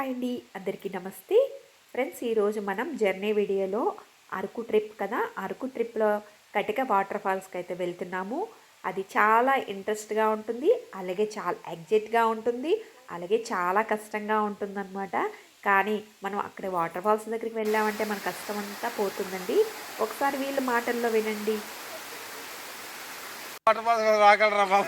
Hi అండి. అందరికీ నమస్తే. ఫ్రెండ్స్ ఈరోజు మనం జర్నీ వీడియోలో అరకు ట్రిప్ కదా? అరకు ట్రిప్లో కటిక వాటర్ ఫాల్స్కి అయితే వెళ్తున్నాము. అది చాలా ఇంట్రెస్ట్గా ఉంటుంది. అలాగే చాలా ఎగ్జైట్గా ఉంటుంది. అలాగే చాలా కష్టంగా ఉంటుందన్నమాట. కానీ మనం అక్కడ వాటర్ ఫాల్స్ దగ్గరికి వెళ్ళామంటే మన కష్టం అంతా పోతుందండి. ఒకసారి వీళ్ళ మాటల్లో వినండి. వాటర్ ఫాల్స్ రాగలరా బాబు?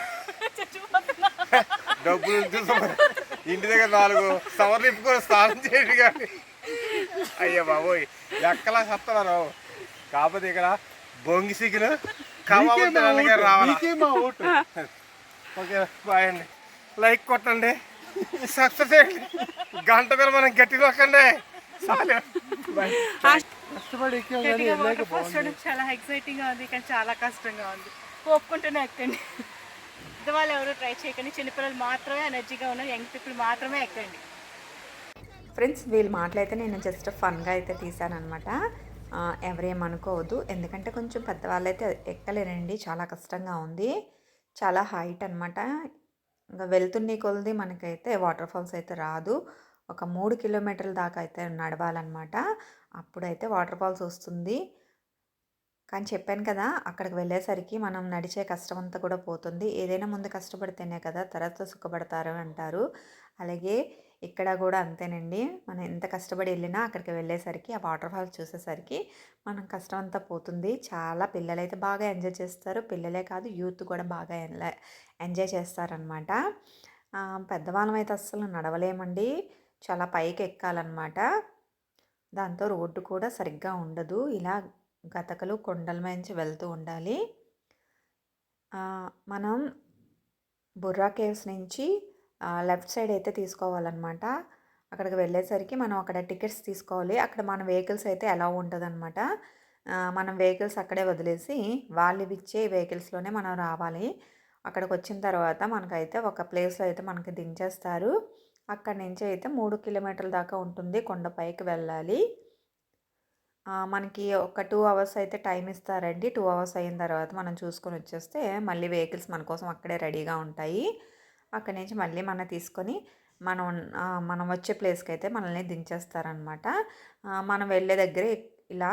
డబ్బులు ఇంటి దగ్గర నాలుగు సవర్లు ఇప్పుకొని స్నానం చేయండి కానీ. అయ్యో బాబోయ్ ఎక్కలా సత్తన్నారు కాకపోతే ఇక్కడ బొంగి సిగ్గులు కమ్మ రావాలి? ఓకే బాయ్ అండి. లైక్ కొట్టండి సక్సెస్ చేయండి. గంట మీద మనం గట్టి నొక్కండి. చాలు. బాయ్. కష్టపడి ఎక్కాం కానీ గట్టిగా వెళ్ళాక వాటర్ ఫాల్స్ చూడడం చాలా ఎక్సైటింగ్గా ఉంది కానీ చాలా కష్టంగా ఉంది. ఒప్పుకుంటూనే ఎక్కండి. పెద్దవాళ్ళు ఎవరు ట్రై చేయకండి. చిన్నపిల్లలు మాత్రమే ఎనర్జీగా ఉన్నారు. యంగ్ పీపుల్ మాత్రమే ఎక్కండి. ఫ్రెండ్స్ వీళ్ళు మాటలైతే నేను జస్ట్ ఫన్గా అయితే తీసానమాట ఎవరేమనుకోవద్దు. ఎందుకంటే కొంచెం పెద్దవాళ్ళు అయితే ఎక్కలేరండి. చాలా కష్టంగా ఉంది. చాలా హైట్ అనమాట ఇంకా వెళ్తున్న కొలది మనకైతే వాటర్ ఫాల్స్ అయితే రాదు. ఒక మూడు కిలోమీటర్ల దాకా అయితే నడవాలన్నమాట. అప్పుడైతే వాటర్ ఫాల్స్ వస్తుంది. కానీ చెప్పాను కదా అక్కడికి వెళ్ళేసరికి మనం నడిచే కష్టం అంతా కూడా పోతుంది. ఏదైనా ముందు కష్టపడితేనే కదా తర్వాత సుఖపడతారు అంటారు. అలాగే ఇక్కడ కూడా అంతేనండి. మనం ఎంత కష్టపడి వెళ్ళినా అక్కడికి వెళ్ళేసరికి ఆ వాటర్ఫాల్స్ చూసేసరికి మనం కష్టం అంతా పోతుంది. చాలా పిల్లలైతే బాగా ఎంజాయ్ చేస్తారు. పిల్లలే కాదు యూత్ కూడా బాగా ఎంజాయ్ చేస్తారనమాట. పెద్దవాళ్ళం అయితే అస్సలు నడవలేమండి. చాలా పైకి ఎక్కాలన్నమాట దాంతో రోడ్డు కూడా సరిగ్గా ఉండదు. ఇలా గతకలు కొండల నుంచి వెళ్తూ ఉండాలి. మనం బుర్రా కేవ్స్ నుంచి లెఫ్ట్ సైడ్ అయితే తీసుకోవాలన్నమాట. అక్కడికి వెళ్ళేసరికి మనం అక్కడ టికెట్స్ తీసుకోవాలి. అక్కడ మన వెహికల్స్ అయితే ఎలా ఉంటుందన్నమాట. మనం వెహికల్స్ అక్కడే వదిలేసి వాళ్ళు ఇచ్చే వెహికల్స్లోనే మనం రావాలి. అక్కడికి వచ్చిన తర్వాత మనకైతే ఒక ప్లేస్లో అయితే మనకి దించేస్తారు. అక్కడి నుంచి అయితే మూడు కిలోమీటర్ల దాకా ఉంటుంది కొండపైకి వెళ్ళాలి. మనకి ఒక టూ అవర్స్ అయితే టైం ఇస్తారండి. టూ అవర్స్ అయిన తర్వాత మనం చూసుకొని వచ్చేస్తే మళ్ళీ వెహికల్స్ మన కోసం అక్కడే రెడీగా ఉంటాయి. అక్కడి నుంచి మళ్ళీ మనం తీసుకొని మనం మనం వచ్చే ప్లేస్కి అయితే మనల్ని దించేస్తారనమాట. మనం వెళ్ళే దగ్గరే ఇలా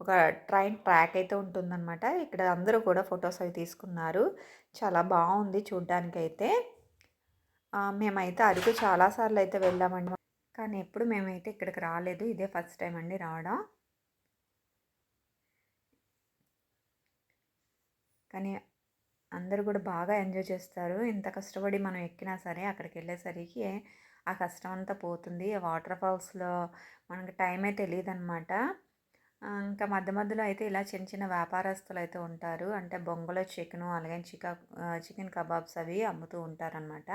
ఒక ట్రైన్ ట్రాక్ అయితే ఉంటుందన్నమాట ఇక్కడ అందరూ కూడా ఫొటోస్ అవి తీసుకున్నారు. చాలా బాగుంది చూడ్డానికి అయితే మేమైతే అరకు చాలాసార్లు అయితే వెళ్ళామండి. కానీ ఎప్పుడు మేమైతే ఇక్కడికి రాలేదు. ఇదే ఫస్ట్ టైం అండి రావడం. కానీ అందరూ కూడా బాగా ఎంజాయ్ చేస్తారు. ఇంత కష్టపడి మనం ఎక్కినా సరే అక్కడికి వెళ్ళేసరికి ఆ కష్టం అంతా పోతుంది. వాటర్ ఫాల్స్లో మనకి టైమే తెలియదు అనమాట ఇంకా మధ్య మధ్యలో అయితే ఇలా చిన్న చిన్న వ్యాపారస్తులు అయితే ఉంటారు. అంటే బొంగలో చికెను అలాగే చికా చికెన్ కబాబ్స్ అవి అమ్ముతూ ఉంటారనమాట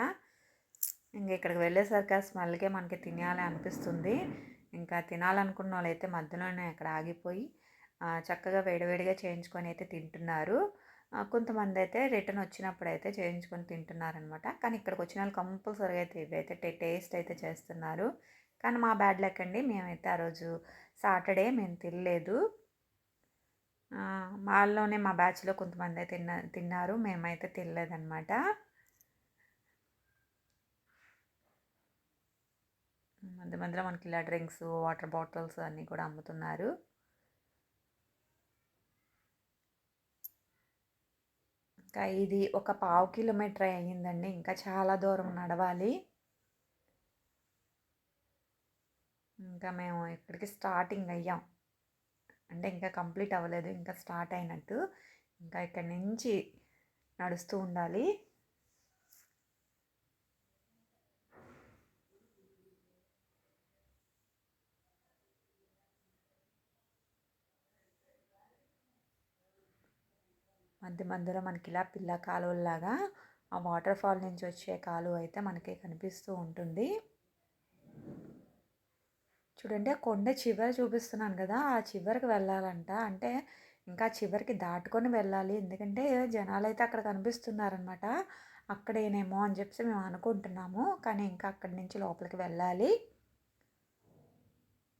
ఇంకా ఇక్కడికి వెళ్ళేసరికి ఆ స్మెల్కే మనకి తినాలి అనిపిస్తుంది. ఇంకా తినాలనుకున్న వాళ్ళు అయితే మధ్యలోనే అక్కడ ఆగిపోయి చక్కగా వేడివేడిగా చేయించుకొని అయితే తింటున్నారు. కొంతమంది అయితే రిటర్న్ వచ్చినప్పుడు అయితే చేయించుకొని తింటున్నారనమాట. కానీ ఇక్కడికి వచ్చిన వాళ్ళు కంపల్సరీగా అయితే ఇవైతే టేస్ట్ అయితే చేస్తున్నారు. కానీ మా బ్యాడ్ లెక్కండి మేమైతే ఆ రోజు సాటర్డే మేము తినలేదు. మాల్లోనే మా బ్యాచ్లో కొంతమంది అయితే తిన్న తిన్నారు మేమైతే తినలేదన్నమాట మధ్య మధ్యలో మనకి ఇలా డ్రింక్స్ వాటర్ బాటిల్స్ అన్నీ కూడా అమ్ముతున్నారు. ఇంకా ఇది ఒక పావు కిలోమీటర్ అయ్యిందండి. ఇంకా చాలా దూరం నడవాలి. ఇంకా మేము ఇక్కడికి స్టార్టింగ్ అయ్యాం. అంటే ఇంకా కంప్లీట్ అవ్వలేదు. ఇంకా స్టార్ట్ అయినట్టు. ఇంకా ఇక్కడి నుంచి నడుస్తూ ఉండాలి. మధ్య మధ్యలో మనకి ఇలా పిల్ల కాలువలాగా ఆ వాటర్ ఫాల్ నుంచి వచ్చే కాలువ అయితే మనకి కనిపిస్తూ ఉంటుంది. చూడండి కొండ చివరి చూపిస్తున్నాను కదా ఆ చివరికి వెళ్ళాలంట. అంటే ఇంకా చివరికి దాటుకొని వెళ్ళాలి. ఎందుకంటే జనాలు అయితే అక్కడ కనిపిస్తున్నారనమాట అక్కడేనేమో అని చెప్పి మేము అనుకుంటున్నాము. కానీ ఇంకా అక్కడి నుంచి లోపలికి వెళ్ళాలి.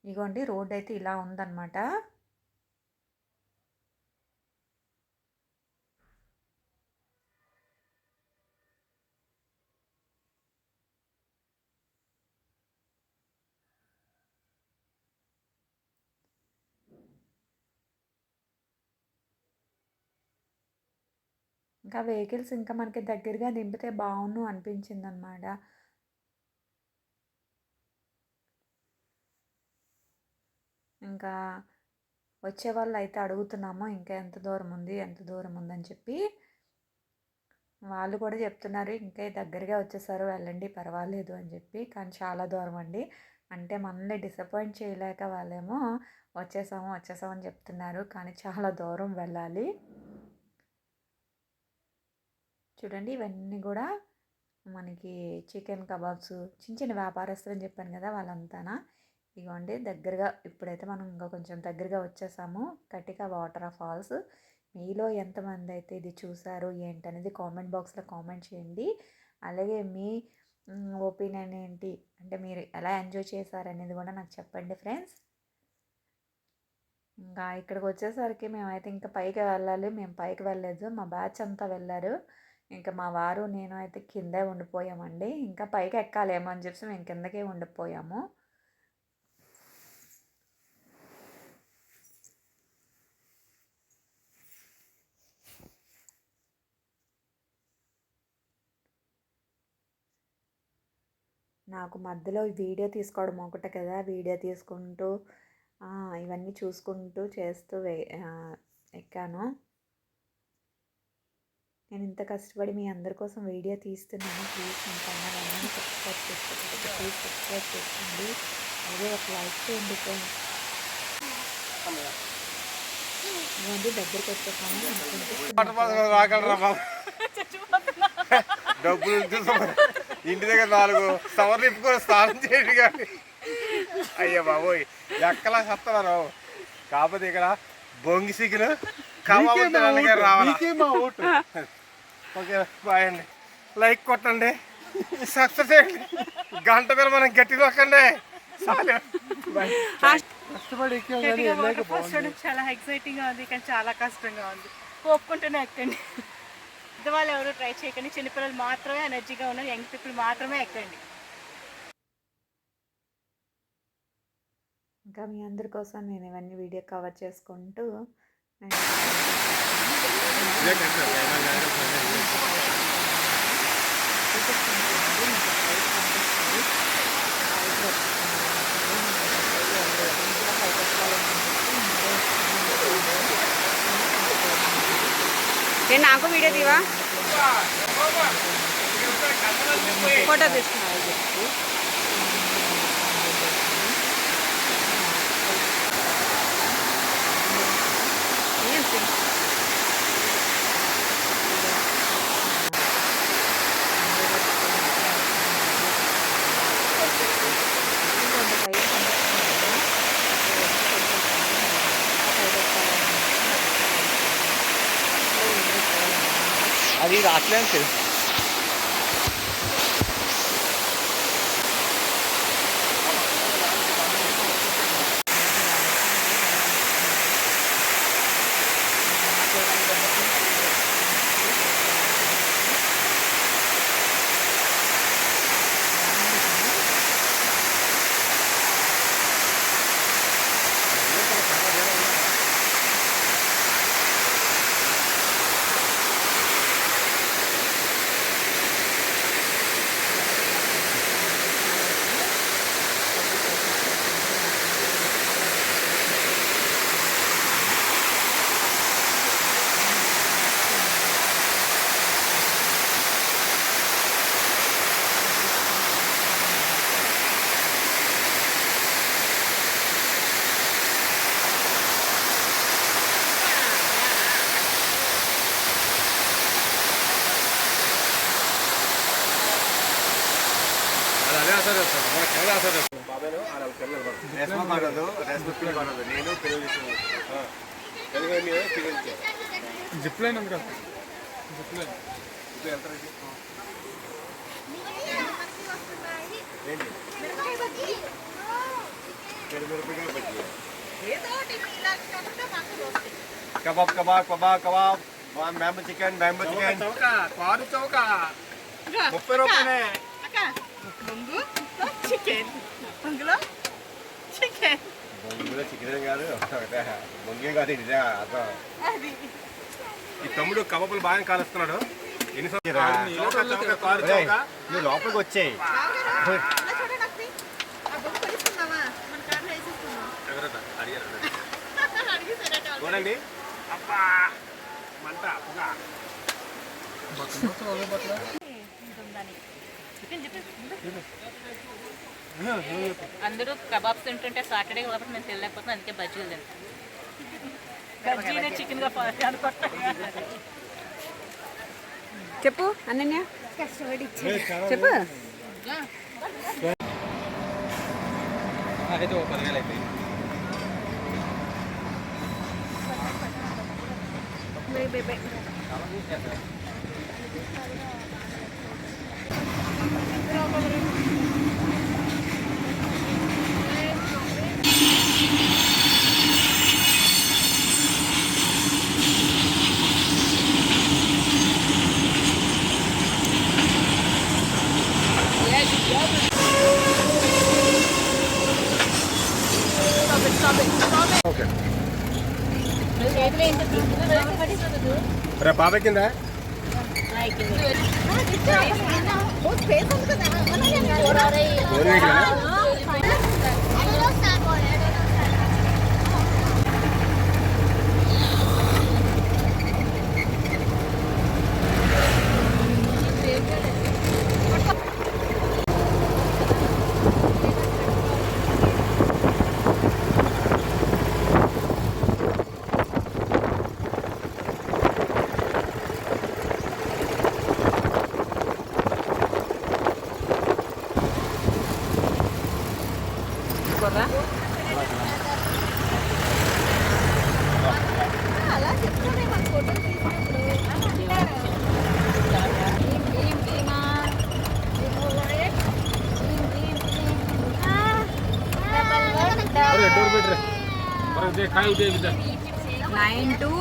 ఇగోండి రోడ్ అయితే ఇలా ఉందన్నమాట. ఇంకా వెహికల్స్ ఇంకా మనకి దగ్గరగా దింపితే బాగుండు అనిపించిందనమాట. ఇంకా వచ్చే వాళ్ళు అయితే అడుగుతున్నాము ఇంకా ఎంత దూరం ఉంది ఎంత దూరం ఉందని చెప్పి. వాళ్ళు కూడా చెప్తున్నారు ఇంకా దగ్గరగా వచ్చేసారు వెళ్ళండి పర్వాలేదు అని చెప్పి. కానీ చాలా దూరం అండి. అంటే మనల్ని డిసప్పాయింట్ చేయలేక వాళ్ళేమో వచ్చేసాము వచ్చేసామని చెప్తున్నారు. కానీ చాలా దూరం వెళ్ళాలి. చూడండి ఇవన్నీ కూడా మనకి చికెన్ కబాబ్స్ చిన్న చిన్న వ్యాపారస్తులు అని చెప్పాను కదా వాళ్ళంతానా. ఇగోండి దగ్గరగా ఇప్పుడైతే మనం ఇంకా కొంచెం దగ్గరగా వచ్చేసాము. కటిక వాటర్ ఫాల్స్ మీలో ఎంతమంది అయితే ఇది చూసారు ఏంటనేది కామెంట్ బాక్స్లో కామెంట్ చేయండి. అలాగే మీ ఒపీనియన్ ఏంటి? అంటే మీరు ఎలా ఎంజాయ్ చేశారు అనేది కూడా నాకు చెప్పండి ఫ్రెండ్స్. ఇంకా ఇక్కడికి వచ్చేసరికి మేమైతే ఇంకా పైకి వెళ్ళాలి. మేము పైకి వెళ్ళలేదు. మా బ్యాచ్ అంతా వెళ్ళారు. ఇంకా మా వారు నేను అయితే కిందే ఉండిపోయామండి. ఇంకా పైకి ఎక్కాలేమో అని చెప్పి మేము కిందకే ఉండిపోయాము. నాకు మధ్యలో వీడియో తీసుకోవడం ఒకటే కదా. వీడియో తీసుకుంటూ ఇవన్నీ చూసుకుంటూ చేస్తూ ఎక్కాను. నేను ఇంత కష్టపడి మీ అందరి కోసం వీడియో తీస్తున్నాను. ప్లీజ్ అన్నీ సబ్స్క్రైబ్ చేసుకోండి ప్లీజ్ సబ్స్క్రైబ్ చేసుకోండి. అలాగే ఒక లైక్ చేయండి ఫ్రెండ్స్. ఇవ్వండి దగ్గరికి బాబు? డబ్బులు ఇంటి దగ్గర నాలుగు సవర్లు ఇప్పుకొని స్నానం చేయండి కానీ. అయ్యో బాబోయ్ ఎక్కలా సత్తన్నారు కాకపోతే ఇక్కడ బొంగి సిగ్గులు కమ్మ రావాలి? ఓకే బాయ్ అండి. లైక్ కొట్టండి. సక్సెస్ చేయండి. గంట మీద మనం గట్టి నొక్కండి. కష్టపడి చాలా ఎక్సైటింగ్గా ఉంది కానీ చాలా కష్టంగా ఉంది. ఒప్పుకుంటూనే ఎక్కండి. పెద్దవాళ్ళు ఎవరు ట్రై చేయకండి. చిన్నపిల్లలు మాత్రమే ఎనర్జీగా ఉన్నారు. యంగ్ పీపుల్ మాత్రమే ఎక్కండి. ఇంకా మీ అందరి కోసం నేను ఇవన్నీ వీడియో కవర్ చేసుకుంటూ నేను నేను నాకు వీడియో తీవా ఫోటో తీసుకున్నా అది రాట్లేదు అది రేస్మ కాడదు రేస్మ పిల్ల కాడదు నేను మీద పిల్లలు జిప్ లైన్ ఉంది కదా జిప్ లైన్ ఇప్పుడు ఎంత రేటు? ఏంటి bajji. Kebab kebab kebab kebab bamboo chicken bamboo chicken car చౌక ముప్పై రూపాయలే ముందు చికెన్ అందులో చికెన్ బొంగులో చికెన్ కాదు బొంగే కాదు ఇది అర్థం అది ఈ తమ్ముడు కబాబులు బాగా కాలుస్తున్నాడు ఎన్ని సంవత్సరాలు చౌక, చౌక, కారు చౌక. నువ్వు లోపలికి వచ్చేయి. చూడండి అబ్బా మంట పొగ. అందరూ కబాబ్స్ తింటుంటే సాటర్డే కాబట్టి మేము తినలేకపోతున్నాం అందుకే బజ్జీలు తింటాం. బజ్జీనే చికెన్గా అనుకుంటాం. చెప్పు అనన్య. చెప్పు. అయితే ఓ పదివేలు అయితే రే బాబాయ్ కింద Por ahí. మరి కాయ ఉదే విదా నైన్ టూ